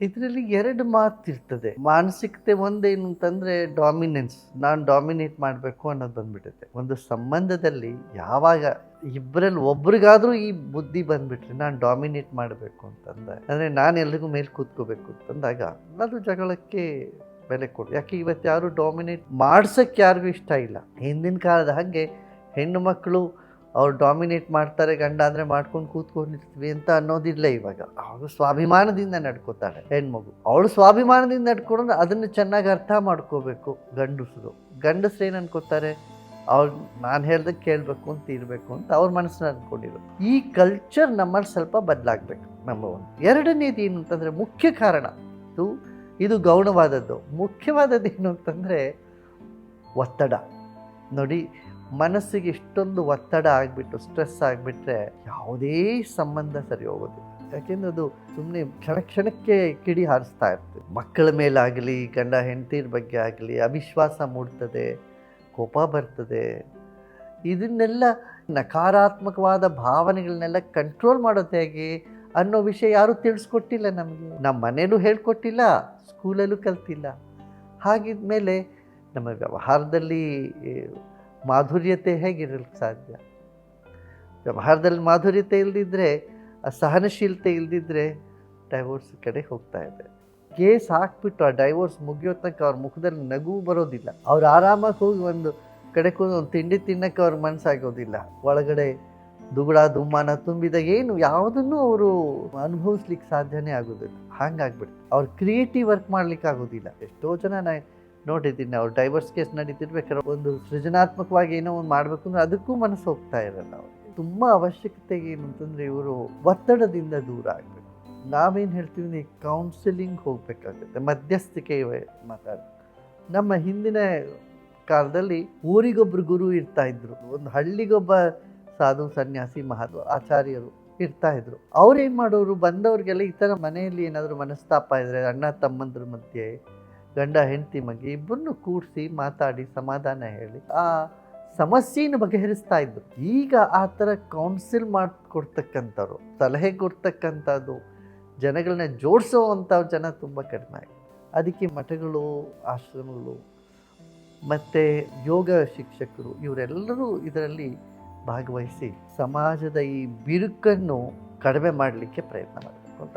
ಇದರಲ್ಲಿ ಎರಡು ಮಾತಿರ್ತದೆ ಮಾನಸಿಕತೆ ಒಂದೇನು ಅಂತಂದ್ರೆ ಡಾಮಿನೆನ್ಸ್ ನಾನು ಡಾಮಿನೇಟ್ ಮಾಡಬೇಕು ಅನ್ನೋದು ಬಂದ್ಬಿಟ್ಟೈತೆ ಒಂದು ಸಂಬಂಧದಲ್ಲಿ ಯಾವಾಗ ಇಬ್ಬರಲ್ಲಿ ಒಬ್ರಿಗಾದ್ರೂ ಈ ಬುದ್ಧಿ ಬಂದ್ಬಿಟ್ರೆ ನಾನು ಡಾಮಿನೇಟ್ ಮಾಡಬೇಕು ಅಂತಂದ. ಅಂದರೆ ನಾನು ಎಲ್ರಿಗೂ ಮೇಲೆ ಕೂತ್ಕೋಬೇಕು ಅಂತಂದಾಗ ಅದು ಜಗಳಕ್ಕೆ ಬೆಲೆ ಕೊಡು. ಯಾಕೆ ಇವತ್ತು ಯಾರು ಡಾಮಿನೇಟ್ ಮಾಡ್ಸೋಕ್ಕೆ ಯಾರಿಗೂ ಇಷ್ಟ ಇಲ್ಲ. ಹಿಂದಿನ ಕಾಲದ ಹಾಗೆ ಹೆಣ್ಣು ಮಕ್ಕಳು ಅವ್ರು ಡಾಮಿನೇಟ್ ಮಾಡ್ತಾರೆ, ಗಂಡ ಅಂದರೆ ಮಾಡ್ಕೊಂಡು ಕೂತ್ಕೊಂಡಿರ್ತೀವಿ ಅಂತ ಅನ್ನೋದಿಲ್ಲ ಇವಾಗ. ಅವಳು ಸ್ವಾಭಿಮಾನದಿಂದ ನಡ್ಕೋತಾಳೆ ಹೆಣ್ಮಗು. ಅವಳು ಸ್ವಾಭಿಮಾನದಿಂದ ನಡ್ಕೊಂಡು ಅದನ್ನು ಚೆನ್ನಾಗಿ ಅರ್ಥ ಮಾಡ್ಕೋಬೇಕು ಗಂಡಸರು. ಗಂಡಸ್ರು ಏನು ಅನ್ಕೋತಾರೆ? ಅವ್ರು ನಾನು ಹೇಳ್ದೆ ಕೇಳಬೇಕು ಅಂತ ಇರಬೇಕು ಅಂತ ಅವ್ರ ಮನಸ್ಸನ್ನ ಅಂದ್ಕೊಂಡಿರು ಈ ಕಲ್ಚರ್ ನಮ್ಮಲ್ಲಿ ಸ್ವಲ್ಪ ಬದಲಾಗಬೇಕು ನಂಬರ್ ಒನ್ ಎರಡನೇದು ಏನು ಅಂತಂದರೆ ಮುಖ್ಯ ಕಾರಣ. ಇದು ಇದು ಗೌಣವಾದದ್ದು. ಮುಖ್ಯವಾದದ್ದು ಏನು ಅಂತಂದರೆ ಒತ್ತಡ. ನೋಡಿ ಮನಸ್ಸಿಗೆ ಇಷ್ಟೊಂದು ಒತ್ತಡ ಆಗಿಬಿಟ್ಟು ಸ್ಟ್ರೆಸ್ ಆಗಿಬಿಟ್ರೆ ಯಾವುದೇ ಸಂಬಂಧ ಸರಿ ಹೋಗೋದಿಲ್ಲ. ಯಾಕೆಂದ್ರೆ ಅದು ಸುಮ್ಮನೆ ಕ್ಷಣ ಕ್ಷಣಕ್ಕೆ ಕಿಡಿ ಹಾರಿಸ್ತಾ ಇರ್ತದೆ. ಮಕ್ಕಳ ಮೇಲಾಗಲಿ, ಗಂಡ ಹೆಂಡತಿರ ಬಗ್ಗೆ ಆಗಲಿ, ಅವಿಶ್ವಾಸ ಮೂಡ್ತದೆ, ಕೋಪ ಬರ್ತದೆ. ಇದನ್ನೆಲ್ಲ ನಕಾರಾತ್ಮಕವಾದ ಭಾವನೆಗಳನ್ನೆಲ್ಲ ಕಂಟ್ರೋಲ್ ಮಾಡೋದು ಹೇಗೆ ಅನ್ನೋ ವಿಷಯ ಯಾರೂ ತಿಳಿಸ್ಕೊಟ್ಟಿಲ್ಲ ನಮಗೆ. ನಮ್ಮ ಮನೇಲೂ ಹೇಳ್ಕೊಟ್ಟಿಲ್ಲ ಸ್ಕೂಲಲ್ಲೂ ಕಲ್ತಿಲ್ಲ. ಹಾಗಿದ್ಮೇಲೆ ನಮ್ಮ ವ್ಯವಹಾರದಲ್ಲಿ ಮಾಧುರ್ಯತೆ ಹೇಗಿರಲಿಕ್ಕೆ ಸಾಧ್ಯ? ವ್ಯವಹಾರದಲ್ಲಿ ಮಾಧುರ್ಯತೆ ಇಲ್ಲದಿದ್ದರೆ ಸಹನಶೀಲತೆ ಇಲ್ಲದಿದ್ದರೆ ಡೈವೋರ್ಸ್ ಕಡೆ ಹೋಗ್ತಾ ಇದೆ. ಕೇಸ್ ಹಾಕ್ಬಿಟ್ಟು ಆ ಡೈವೋರ್ಸ್ ಮುಗಿಯೋ ತನಕ ಅವ್ರ ಮುಖದಲ್ಲಿ ನಗು ಬರೋದಿಲ್ಲ. ಅವ್ರು ಆರಾಮಾಗಿ ಹೋಗಿ ಒಂದು ಕಡೆ ಕೂತು ಒಂದು ತಿಂಡಿ ತಿನ್ನೋಕ್ಕೆ ಅವ್ರ ಮನಸ್ಸಾಗೋದಿಲ್ಲ. ಒಳಗಡೆ ದುಗುಡ, ದುಮ್ಮಾನ ತುಂಬಿದ ಏನು ಯಾವುದನ್ನು ಅವರು ಅನುಭವಿಸ್ಲಿಕ್ಕೆ ಸಾಧ್ಯನೇ ಆಗೋದಿಲ್ಲ. ಹಾಗಾಗ್ಬಿಡುತ್ತೆ ಅವ್ರು ಕ್ರಿಯೇಟಿವ್ ವರ್ಕ್ ಮಾಡ್ಲಿಕ್ಕೆ ಆಗೋದಿಲ್ಲ. ಎಷ್ಟೋ ಜನ ನಾ ನೋಡಿದ್ದೀನಿ. ಅವ್ರು ಡೈವರ್ಸ್ ಕೇಸ್ ನಡೀತಿರ್ಬೇಕಾದ್ರೆ ಒಂದು ಸೃಜನಾತ್ಮಕವಾಗಿ ಏನೋ ಒಂದು ಮಾಡಬೇಕು ಅಂದ್ರೆ ಅದಕ್ಕೂ ಮನಸ್ಸು ಹೋಗ್ತಾ ಇರಲ್ಲ ನಾವು ತುಂಬ ಅವಶ್ಯಕತೆ ಏನು ಅಂತಂದರೆ ಇವರು ಒತ್ತಡದಿಂದ ದೂರ ಆಗಬೇಕು. ನಾವೇನು ಹೇಳ್ತೀವಿ ಅಂದರೆ ಕೌನ್ಸಿಲಿಂಗ್ ಹೋಗಬೇಕಾಗುತ್ತೆ. ಮಧ್ಯಸ್ಥಿಕೆ ಮಾತಾಡ. ನಮ್ಮ ಹಿಂದಿನ ಕಾಲದಲ್ಲಿ ಊರಿಗೊಬ್ಬರು ಗುರು ಇರ್ತಾ ಇದ್ರು. ಒಂದು ಹಳ್ಳಿಗೊಬ್ಬ ಸಾಧು ಸನ್ಯಾಸಿ ಮಹಾತ್ವ ಆಚಾರ್ಯರು ಇರ್ತಾ ಇದ್ರು. ಅವ್ರೇನು ಮಾಡೋರು? ಬಂದವ್ರಿಗೆಲ್ಲ ಈ ಥರ ಮನೆಯಲ್ಲಿ ಏನಾದರೂ ಮನಸ್ತಾಪ ಇದ್ದರೆ ಅಣ್ಣ ತಮ್ಮಂದ್ರ ಮಧ್ಯೆ ಗಂಡ, ಹೆಂಡತಿ, ಮಗಿ ಇಬ್ಬರನ್ನು ಕೂಡಿಸಿ ಮಾತಾಡಿ ಸಮಾಧಾನ ಹೇಳಿ. ಆ ಸಮಸ್ಯೆಯನ್ನು ಬಗೆಹರಿಸ್ತಾ ಇದ್ರು. ಈಗ ಆ ಥರ ಕೌನ್ಸಿಲ್ ಮಾಡಿಕೊಡ್ತಕ್ಕಂಥವ್ರು, ಸಲಹೆ ಕೊಡ್ತಕ್ಕಂಥದ್ದು, ಜನಗಳನ್ನ ಜೋಡಿಸೋವಂಥ ಜನ ತುಂಬ ಕಡಿಮೆ ಅದಕ್ಕೆ ಮಠಗಳು, ಆಶ್ರಮಗಳು, ಮತ್ತು ಯೋಗ ಶಿಕ್ಷಕರು ಇವರೆಲ್ಲರೂ ಇದರಲ್ಲಿ ಭಾಗವಹಿಸಿ ಸಮಾಜದ ಈ ಬಿರುಕನ್ನು ಕಡಿಮೆ ಮಾಡಲಿಕ್ಕೆ ಪ್ರಯತ್ನ ಮಾಡಬೇಕು ಅಂತ